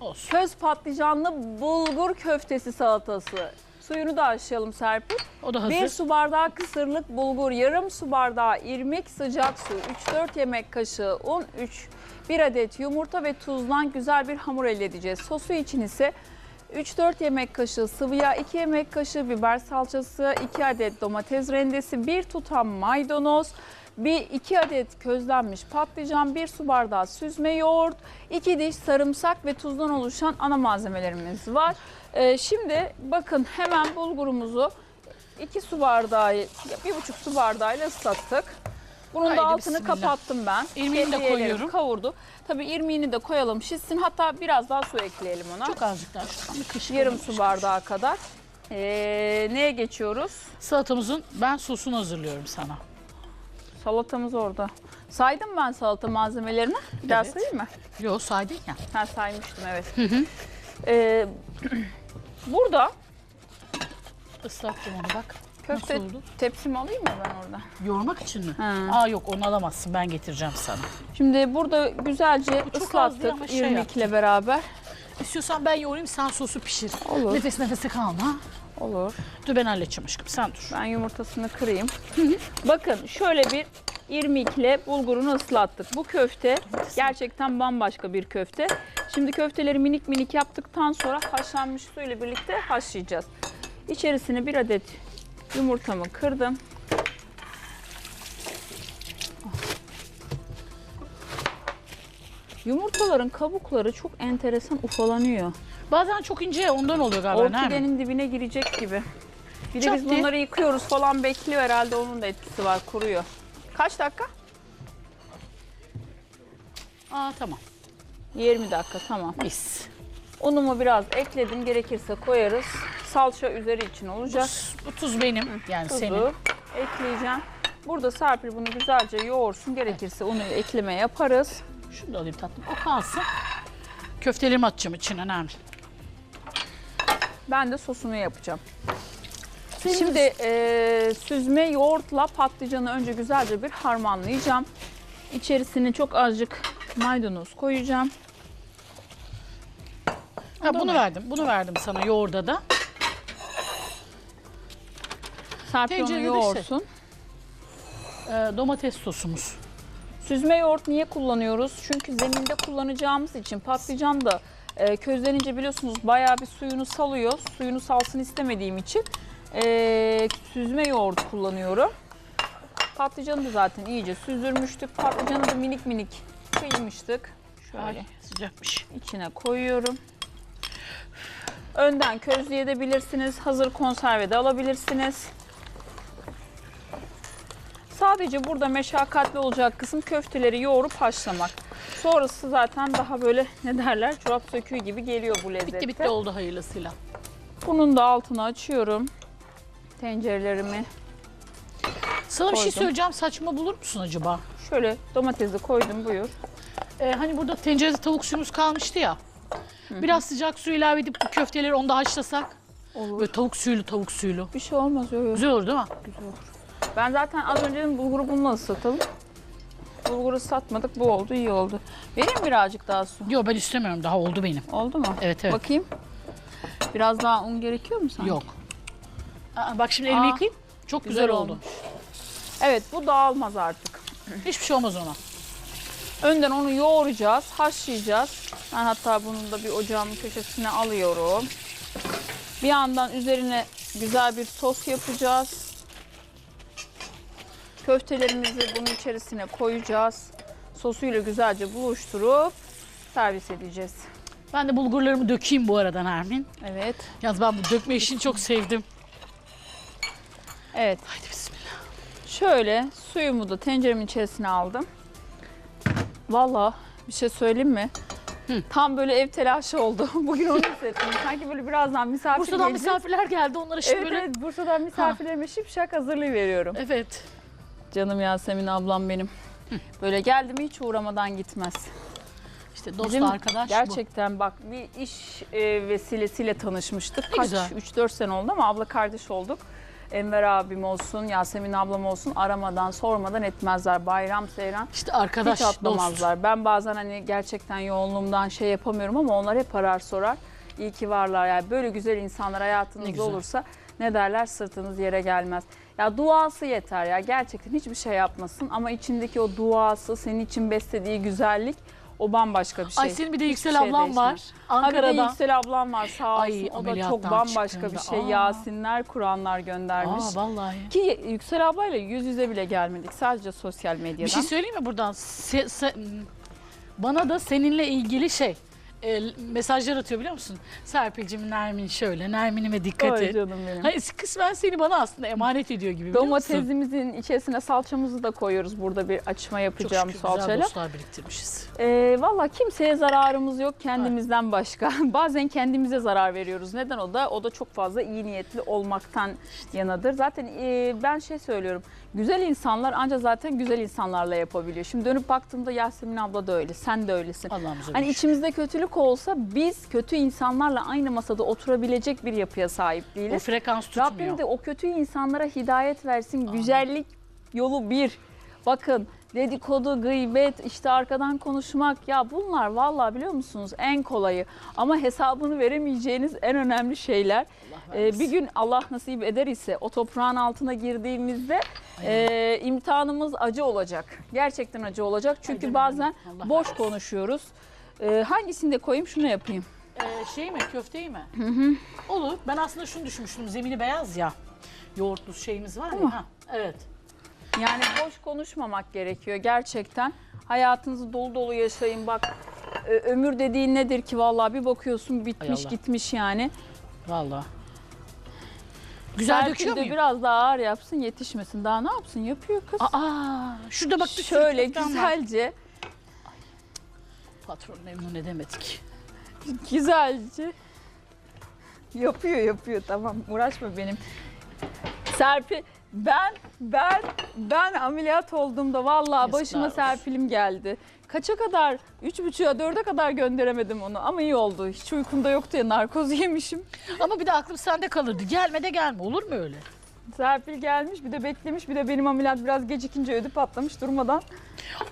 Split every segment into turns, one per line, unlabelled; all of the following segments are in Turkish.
Olsun.
Köz patlıcanlı bulgur köftesi salatası. Suyunu da aşlayalım Serpil.
O da hazır.
Bir su bardağı kısırlık bulgur, yarım su bardağı irmik sıcak su, 3-4 yemek kaşığı un, 3 1 adet yumurta ve tuzdan güzel bir hamur elde edeceğiz. Sosu için ise 3-4 yemek kaşığı sıvı yağ, 2 yemek kaşığı biber salçası, 2 adet domates rendesi, 1 tutam maydanoz, bir 2 adet közlenmiş patlıcan, 1 su bardağı süzme yoğurt, 2 diş sarımsak ve tuzdan oluşan ana malzemelerimiz var. Ee, şimdi bakın hemen bulgurumuzu 2 su bardağı, 1,5 su bardağıyla ıslattık. Bunun
Haydi
da altını
bismillah.
kapattım ben.
İrmiğini de koyuyorum.
Kavurdu. Tabii irmiğini de koyalım şişsin. Hatta biraz daha su ekleyelim ona.
Çok azıcık daha şuradan
Yarım su bardağı kadar. Ee, neye geçiyoruz?
Salatamızın ben sosunu hazırlıyorum sana.
Salatamız orada. Saydım ben salata malzemelerini. Bir daha
Evet.
sayayım mı?
Yo saydın ya.
Ha saymıştım evet. Ee, burada
Islattım onu bak.
köfte
Nasıl oldu?
tepsimi alayım mı ben orada?
Yoğurmak için mi?
Ha.
Aa yok onu alamazsın ben getireceğim sana.
Şimdi burada güzelce
çok
ıslattık
şey
irmikle beraber.
İstiyorsan ben yoğurayım sen sosu pişir.
Olur.
Nefes nefese kalma.
Olur.
Dur ben halledeceğim aşkım sen dur.
Ben yumurtasını kırayım. Bakın şöyle bir irmikle bulgurunu ıslattık. Bu köfte gerçekten bambaşka bir köfte. Şimdi köfteleri minik minik yaptıktan sonra haşlanmış suyla birlikte haşlayacağız. İçerisine bir adet yumurtamı kırdım. Yumurtaların kabukları çok enteresan ufalanıyor.
Bazen çok ince ondan oluyor galiba.
Orkidenin dibine girecek gibi. Bir de
Çok
biz
değil.
bunları yıkıyoruz falan bekliyor herhalde onun da etkisi var kuruyor. Kaç dakika?
Aa tamam.
20 dakika tamam.
Mis.
Unumu biraz ekledim gerekirse koyarız. Salça üzeri için olacak.
Bu tuz benim yani
Tuzu
senin.
ekleyeceğim. Burada Serpil bunu güzelce yoğursun. Gerekirse unu ekleme yaparız.
Şunu da alayım tatlım. O kalsın. Köftelerimi atacağım içine önemli.
Ben de sosunu yapacağım. Şimdi e, süzme yoğurtla patlıcanı önce güzelce bir harmanlayacağım. İçerisine çok azıcık maydanoz koyacağım.
Ha, bunu verdim. Bunu verdim sana yoğurda da.
Serpil onu
Tencerede
yoğursun.
Ee, domates sosumuz.
Süzme yoğurt niye kullanıyoruz? Çünkü zeminde kullanacağımız için patlıcan da e, közlenince biliyorsunuz bayağı bir suyunu salıyor. Suyunu salsın istemediğim için e, süzme yoğurt kullanıyorum. Patlıcanı da zaten iyice süzdürmüştük. Patlıcanı da minik minik kıymıştık. Şöyle
Ay sıcakmış.
içine koyuyorum. Önden közleyebilirsiniz. Hazır konserve de alabilirsiniz. Sadece burada meşakkatli olacak kısım köfteleri yoğurup haşlamak. Sonrası zaten daha böyle ne derler çorap söküğü gibi geliyor bu lezzette.
Bitti bitti oldu hayırlısıyla.
Bunun da altını açıyorum. Tencerelerimi
Sana bir şey
Koydum.
söyleyeceğim. Saçma bulur musun acaba?
şöyle domatesi koydum buyur.
Ee, hani burada tencerede tavuk suyumuz kalmıştı ya. Biraz sıcak su ilave edip bu köfteleri onda haşlasak.
Olur.
Böyle tavuk suylu tavuk suylu.
Bir şey olmaz yok yok.
Güzel olur değil mi?
Ben zaten az önce dedim bulguru bununla ıslatalım. Bulguru ıslatmadık bu oldu iyi oldu. Vereyim birazcık daha su.
Yok ben istemiyorum. Daha oldu benim.
Oldu mu?
Evet evet.
Bakayım. Biraz daha un gerekiyor mu sanki?
Yok. Aa, bak şimdi elimi
Aa,
yıkayayım. Çok güzel,
güzel
oldu.
olmuş. Evet bu dağılmaz artık.
Hiçbir şey olmaz ona.
Önden onu yoğuracağız, haşlayacağız. Ben hatta bunu da bir ocağımın köşesine alıyorum. Bir yandan üzerine güzel bir sos yapacağız. Köftelerimizi bunun içerisine koyacağız. Sosuyla güzelce buluşturup servis edeceğiz.
Ben de bulgurlarımı dökeyim bu arada Nermin.
Evet.
Yalnız ben bu dökme işini çok sevdim.
Evet.
Haydi bismillah.
Şöyle suyumu da tenceremin içerisine aldım. Valla bir şey söyleyeyim mi? Tam böyle ev telaşı oldu. Bugün onu hissettim. Sanki böyle birazdan misafir
Bursa'dan
gelecek.
misafirler geldi. Onlara şimdi
Evet,
böyle...
evet Bursa'dan misafirlerime şipşak hazırlığı veriyorum.
Evet.
Canım Yasemin ablam benim. Böyle geldi mi hiç uğramadan gitmez.
İşte dost
Bizim
arkadaş bu.
Gerçekten bak bir iş e, vesilesiyle tanışmıştık.
Ne
Kaç?
güzel.
3-4 sene oldu ama abla kardeş olduk. Enver abim olsun, Yasemin ablam olsun aramadan sormadan etmezler. Bayram, seyran
İşte arkadaş,
hiç
dost.
atlamazlar. Ben bazen hani gerçekten yoğunluğumdan şey yapamıyorum ama onlar hep arar sorar. İyi ki varlar yani böyle güzel insanlar
Ne
hayatınızda
güzel.
olursa ne derler sırtınız yere gelmez. Ya duası yeter ya gerçekten hiçbir şey yapmasın ama içindeki o duası senin için beslediği güzellik o bambaşka bir şey.
Ay senin bir de Yüksel
şey
ablam var.
Ha bir de. Yüksel ablam var sağ olsun.
Ay,
o da çok bambaşka bir
çıktığında.
şey.
Aa.
Yasinler, Kur'anlar göndermiş.
Aa vallahi.
Ki Yüksel ablayla yüz yüze bile gelmedik. Sadece sosyal medyadan.
Bir şey söyleyeyim mi buradan? Se- se- bana da seninle ilgili şey e, mesajlar atıyor biliyor musun? Serpil'cim Nermin şöyle, Nermin'ime dikkat
Ay
et.
canım benim.
Hayır kısmen seni bana aslında emanet ediyor gibi biliyor musun?
Domatesimizin içerisine salçamızı da koyuyoruz. Burada bir açma
Çok
yapacağım
şükür güzel
salçayla.
dostlar biriktirmişiz.
Ee, Valla kimseye zararımız yok kendimizden başka. Bazen kendimize zarar veriyoruz. Neden o da? O da çok fazla iyi niyetli olmaktan yanadır. Zaten e, ben şey söylüyorum. Güzel insanlar ancak zaten güzel insanlarla yapabiliyor. Şimdi dönüp baktığımda Yasemin abla da öyle. Sen de öylesin.
Allah'ım güzel
Hani
olmuş.
içimizde kötülük olsa biz kötü insanlarla aynı masada oturabilecek bir yapıya sahip
O
değiliz.
frekans tutmuyor.
Rabbim de o kötü insanlara hidayet versin. Güzellik yolu bir. Bakın dedikodu, gıybet, işte arkadan konuşmak ya bunlar vallahi biliyor musunuz en kolayı. Ama hesabını veremeyeceğiniz en önemli şeyler. Ee, bir gün Allah nasip eder ise o toprağın altına girdiğimizde e, imtihanımız acı olacak. Gerçekten acı olacak. Çünkü
canım
bazen
Allah
boş
razı
konuşuyoruz. Ee, hangisini de koyayım şunu yapayım.
Ee, şey mi köfteyi mi? Olur. Ben aslında şunu düşünmüştüm. Zemini beyaz ya. Yoğurtlu şeyimiz var
Ama-
ya. Ha, evet.
Yani boş konuşmamak gerekiyor gerçekten. Hayatınızı dolu dolu yaşayın bak. Ömür dediğin nedir ki vallahi bir bakıyorsun bitmiş gitmiş yani.
Vallahi. Güzel
Serpil
döküyor
de
muyum?
biraz daha ağır yapsın yetişmesin. Daha ne yapsın yapıyor kız.
Aa, şurada bak
Şöyle güzelce
Patron memnun edemedik.
güzelce yapıyor yapıyor tamam uğraşma benim. Serpil ben ben ben ameliyat olduğumda vallahi başıma
olsun.
Serpil'im geldi. Kaça kadar? Üç buçuğa dörde kadar gönderemedim onu ama iyi oldu. Hiç uykumda yoktu ya narkoz yemişim.
Ama bir de aklım sende kalırdı. Gelme de gelme. Olur mu öyle?
Serpil gelmiş bir de beklemiş bir de benim ameliyat biraz gecikince ödü patlamış durmadan.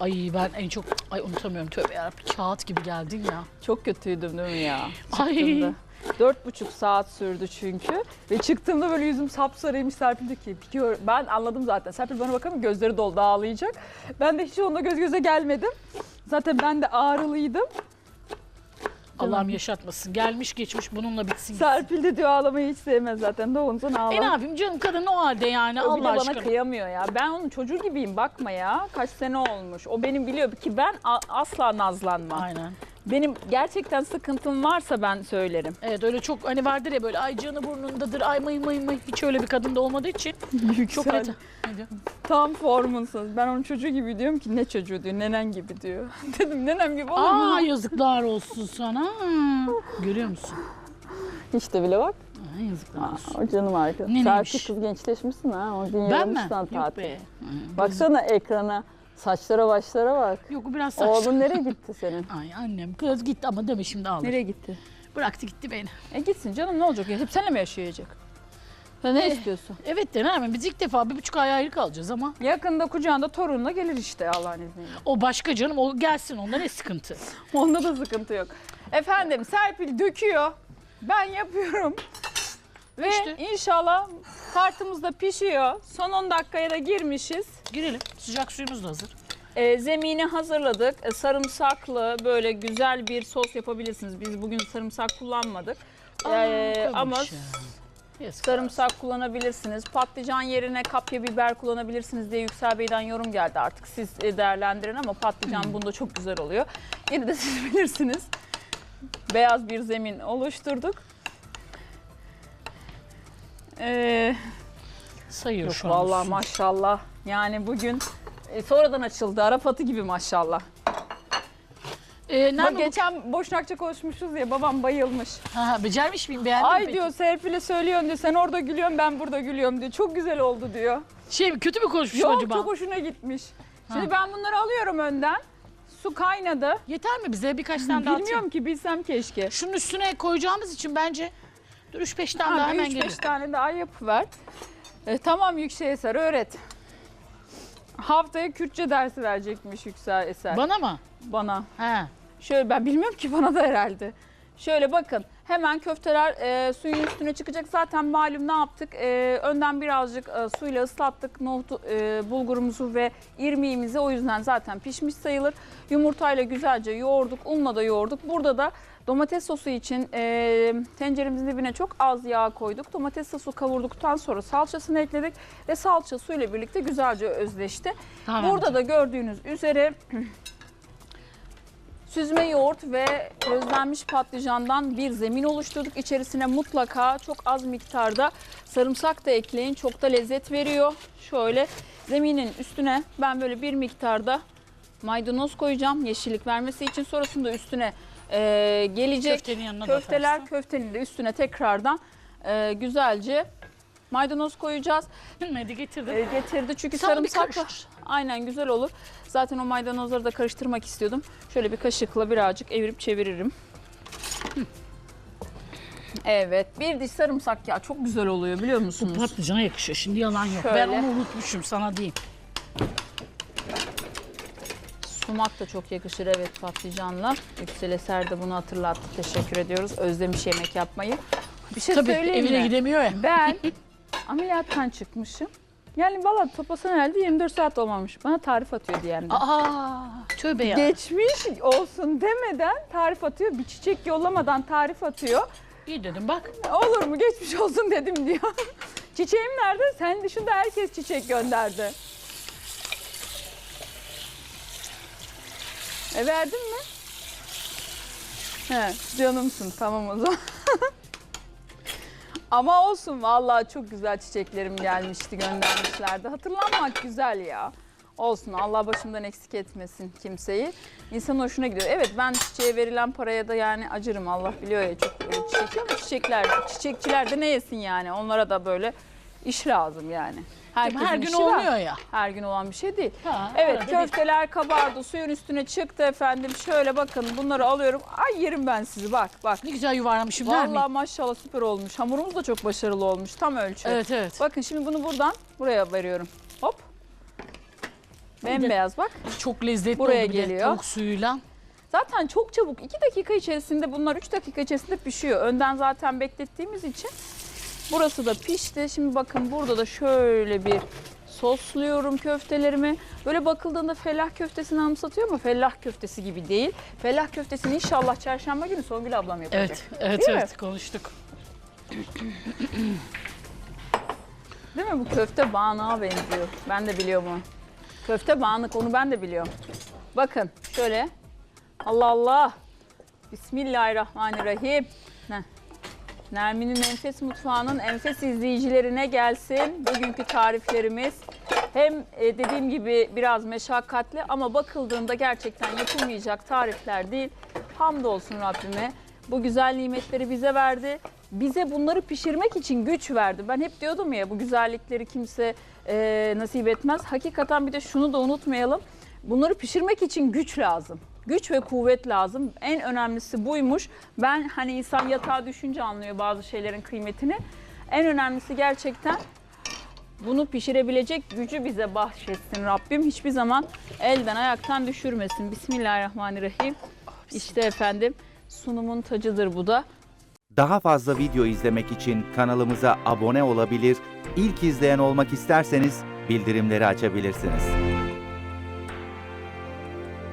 Ay ben en çok ay unutamıyorum tövbe yarabbim. Kağıt gibi geldin ya.
Çok kötüydüm değil mi ya?
Ay.
Çıktığımda. Dört buçuk saat sürdü çünkü. Ve çıktığımda böyle yüzüm sapsarıymış Serpil dedi ki "Bir gör-" ben anladım zaten. Serpil bana bakalım gözleri doldu ağlayacak. Ben de hiç onunla göz göze gelmedim. Zaten ben de ağrılıydım.
Allah'ım yaşatmasın. Gelmiş geçmiş bununla bitsin.
Serpil de diyor ağlamayı hiç sevmez zaten. Doğunca ağlar.
E ne yapayım canım kadın o halde yani
O bir
Allah
de bana
aşkına.
kıyamıyor ya. Ben onun çocuğu gibiyim bakma ya. Kaç sene olmuş. O benim biliyor ki ben a- asla nazlanmam.
Aynen.
Benim gerçekten sıkıntım varsa ben söylerim.
Evet öyle çok hani vardır ya böyle ay canı burnundadır ay mıy mıy mıy hiç öyle bir kadın da olmadığı için çok net.
Tam formunsuz. Ben onun çocuğu gibi diyorum ki ne çocuğu diyor, nenen gibi diyor. Dedim nenem gibi olur mu?
Aa yazıklar olsun sana. Görüyor musun?
Hiç de bile bak.
Aa, yazıklar olsun.
O canım arkadaş.
Ne
Serpil
neymiş?
kız gençleşmişsin ha. O gün
Ben mi?
yarımıştan
Yok
tatil.
be.
Baksana ekrana. Saçlara başlara bak.
Yok bu biraz saçma.
Oğlun nereye gitti senin?
Ay annem kız gitti ama deme şimdi ağlar.
nereye gitti?
Bıraktı gitti beni.
E gitsin canım ne olacak ya? Hep seninle mi yaşayacak? Sen ne
Eh.
istiyorsun?
Evet de hemen biz ilk defa bir buçuk ay ayrı kalacağız ama
Yakında kucağında torunla gelir işte Allah'ın izniyle.
o başka canım o gelsin onda ne sıkıntı.
Onda da sıkıntı yok. Efendim Serpil döküyor. Ben yapıyorum. Ve
İşte.
inşallah tartımız da pişiyor. Son 10 dakikaya da girmişiz.
Girelim sıcak suyumuz da hazır.
Ee, zemini hazırladık. Ee, sarımsaklı böyle güzel bir sos yapabilirsiniz. Biz bugün sarımsak kullanmadık.
Aa,
ama
ya. Yazık.
sarımsak kullanabilirsiniz. Patlıcan yerine kapya biber kullanabilirsiniz diye Yüksel Bey'den yorum geldi. Artık siz e, değerlendirin ama patlıcan
Hmm.
bunda çok güzel oluyor. Yine de siz bilirsiniz. Beyaz bir zemin oluşturduk. Ee,
Sayıyor
yok
şu an.
vallahi
su.
maşallah. Yani bugün e, sonradan açıldı. Arap atı gibi maşallah.
Ee,
Bak
nerede
geçen Boşnakça konuşmuşuz ya babam bayılmış.
Ha, becermiş miyim beğendin mi
Ay
peki?
diyor Serpil'e söylüyorsun diyor. Sen orada gülüyorsun ben burada gülüyorum diyor. Çok güzel oldu diyor.
Şey kötü mü konuşmuşum
Yok
acaba?
çok hoşuna gitmiş. Şimdi ben bunları alıyorum önden. Su kaynadı.
Yeter mi bize birkaç tane daha atayım?
Bilmiyorum ki bilsem keşke.
Şunun üstüne koyacağımız için bence dur 3-5 tane daha hemen
3-5
gelir.
tane daha yapıver. E, tamam Yüksel Eser öğret. Haftaya Kürtçe dersi verecekmiş Yüksel Eser.
Bana mı?
Bana.
He.
Şöyle ben bilmiyorum ki bana da herhalde. Şöyle bakın hemen köfteler e, suyun üstüne çıkacak. Zaten malum ne yaptık? E, önden birazcık e, suyla ıslattık nohutu, e, bulgurumuzu ve irmiğimizi. O yüzden zaten pişmiş sayılır. Yumurtayla güzelce yoğurduk. Unla da yoğurduk. Burada da domates sosu için e, tenceremizin dibine çok az yağ koyduk. Domates sosu kavurduktan sonra salçasını ekledik. Ve salça suyla birlikte güzelce özleşti.
Tamam.
Burada da gördüğünüz üzere süzme yoğurt ve közlenmiş patlıcandan bir zemin oluşturduk. İçerisine mutlaka çok az miktarda sarımsak da ekleyin. Çok da lezzet veriyor. Şöyle zeminin üstüne ben böyle bir miktarda maydanoz koyacağım yeşillik vermesi için. Sonrasında üstüne e, gelecek
Köftenin yanına
köfteler köftenin de üstüne tekrardan e, güzelce maydanoz koyacağız.
Bilmedi getirdim.
E, getirdi çünkü
Sen
sarımsak
karıştır.
aynen güzel olur. Zaten o maydanozları da karıştırmak istiyordum. Şöyle bir kaşıkla birazcık evirip çeviririm. Evet bir diş sarımsak ya çok güzel oluyor biliyor
Bu
musunuz?
patlıcana yakışıyor. Şimdi yalan yok.
Şöyle.
Ben onu unutmuşum sana diyeyim.
Sumak da çok yakışır evet patlıcanla. Yüksel Eser de bunu hatırlattı. Teşekkür ediyoruz. Özlemiş yemek yapmayı. Bir şey
Tabii
söyleyeyim
evine
mi?
gidemiyor ya.
Ben ameliyattan çıkmışım. Yani valla toplasan herhalde 24 saat olmamış. Bana tarif atıyor diyen de.
Aa, tövbe ya.
Geçmiş olsun demeden tarif atıyor. Bir çiçek yollamadan tarif atıyor.
İyi dedim bak.
Olur mu geçmiş olsun dedim diyor. Çiçeğim nerede? Sen dışında herkes çiçek gönderdi. E verdin mi? He, canımsın tamam o zaman. Ama olsun vallahi çok güzel çiçeklerim gelmişti göndermişlerdi. Hatırlanmak güzel ya. Olsun Allah başımdan eksik etmesin kimseyi. İnsan hoşuna gidiyor. Evet ben çiçeğe verilen paraya da yani acırım Allah biliyor ya çok e, çiçek ama çiçekler, çiçekçiler de ne yesin yani onlara da böyle iş lazım yani. Herkesin
Her gün
işi var.
olmuyor ya.
Her gün olan bir şey değil.
Ha,
Evet
arada bir-
köfteler kabardı suyun üstüne çıktı efendim. Şöyle bakın bunları alıyorum. Ay yerim ben sizi bak bak.
Ne güzel yuvarlamışım
Vallahi
miyim?
maşallah süper olmuş. Hamurumuz da çok başarılı olmuş. Tam ölçü.
Evet evet.
Bakın şimdi bunu buradan buraya veriyorum. Hop. Bembeyaz bak.
Çok lezzetli
Buraya
oldu
geliyor.
tavuk suyuyla.
Zaten çok çabuk 2 dakika içerisinde bunlar 3 dakika içerisinde pişiyor. Önden zaten beklettiğimiz için. Burası da pişti. Şimdi bakın burada da şöyle bir sosluyorum köftelerimi. Böyle bakıldığında fellah köftesini anımsatıyor ama fellah köftesi gibi değil. Fellah köftesini inşallah çarşamba günü Songül ablam yapacak.
Evet evet
Değil mi?
evet konuştuk.
Değil mi? Bu köfte bağnağa benziyor. Ben de biliyorum onu. Köfte bağnık onu ben de biliyorum. Bakın şöyle. Allah Allah. Bismillahirrahmanirrahim. Heh. Nermin'in Enfes Mutfağı'nın enfes izleyicilerine gelsin. Bugünkü tariflerimiz hem e, dediğim gibi biraz meşakkatli ama bakıldığında gerçekten yapılmayacak tarifler değil. Hamdolsun Rabbime. Bu güzel nimetleri bize verdi. Bize bunları pişirmek için güç verdi. Ben hep diyordum ya bu güzellikleri kimse e, nasip etmez. Hakikaten bir de şunu da unutmayalım. Bunları pişirmek için güç lazım. Güç ve kuvvet lazım. En önemlisi buymuş. Ben hani insan yatağa düşünce anlıyor bazı şeylerin kıymetini. En önemlisi gerçekten bunu pişirebilecek gücü bize bahşetsin Rabbim. Hiçbir zaman elden ayaktan düşürmesin. Bismillahirrahmanirrahim. İşte efendim sunumun tacıdır bu da.
Daha fazla video izlemek için kanalımıza abone olabilir, ilk izleyen olmak isterseniz bildirimleri açabilirsiniz.